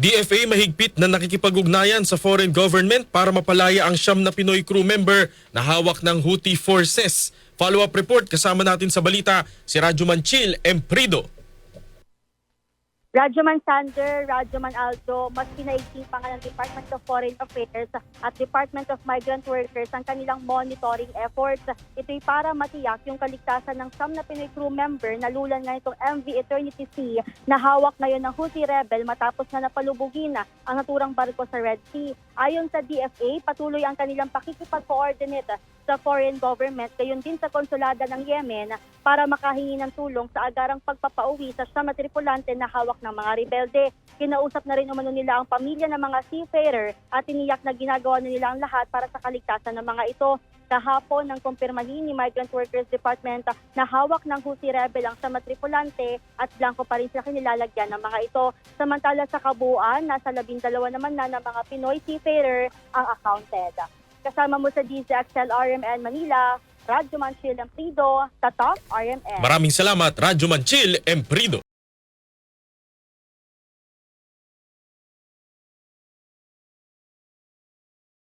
DFA mahigpit na nakikipag-ugnayan sa foreign government para mapalaya ang siyam na Pinoy crew member na hawak ng Houthi forces. Follow-up report kasama natin sa balita si Radyo Manchil Emprido. Radyo Man Sander, Radyo Man Aldo, mas pinaigting pa nga ng Department of Foreign Affairs at Department of Migrant Workers ang kanilang monitoring efforts. Ito'y para matiyak yung kaligtasan ng SAM na Pinoy crew member na lulan nga itong MV Eternity Sea na hawak ngayon ng Houthi rebel matapos na napalubugin na ang naturang barko sa Red Sea. Ayon sa DFA, patuloy ang kanilang pakikipag-coordinate sa foreign government, gayon din sa konsulada ng Yemen para makahingi ng tulong sa agarang pagpapauwi sa siyam na na hawak ng mga rebelde. Kinausap na rin umano nila ang pamilya ng mga seafarer at tiniyak na ginagawa na nila ang lahat para sa kaligtasan ng mga ito. Kahapon nang kumpirmahin ni Migrant Workers Department na hawak ng Houthi rebel ang sama tripulante at blanco pa rin sila kinilalagyan ng mga ito. Samantala sa kabuuan, nasa labindalawa naman na ng mga Pinoy seafarer ang accounted. Kasama mo sa DZXL RMN Manila, Radyo Manchil Amprido, Tatak RMN. Maraming salamat Radyo Manchil Emprido.